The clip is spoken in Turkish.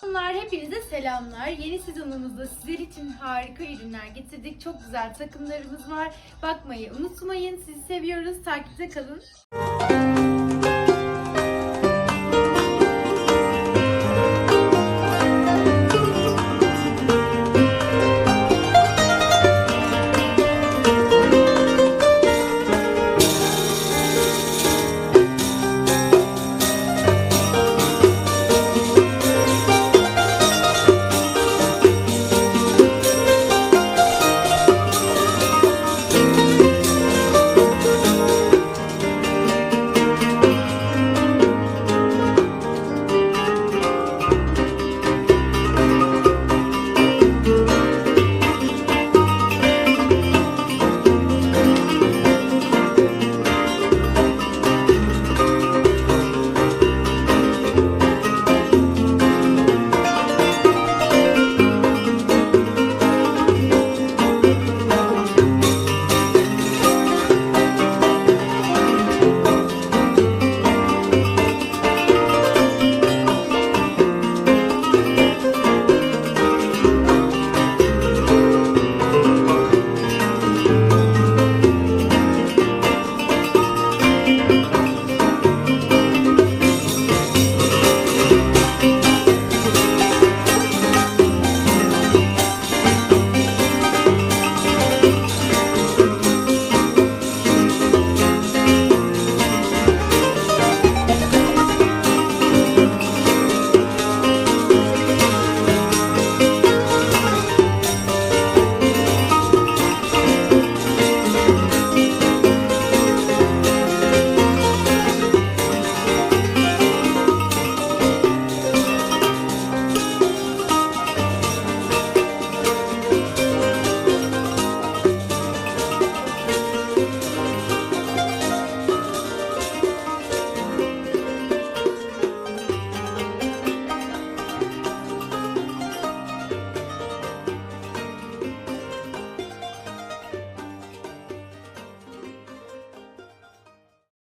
Hanımlar hepinize selamlar. Yeni sezonumuzda sizler için harika ürünler getirdik. Çok güzel takımlarımız var. Bakmayı unutmayın. Sizi seviyoruz. Takipte kalın.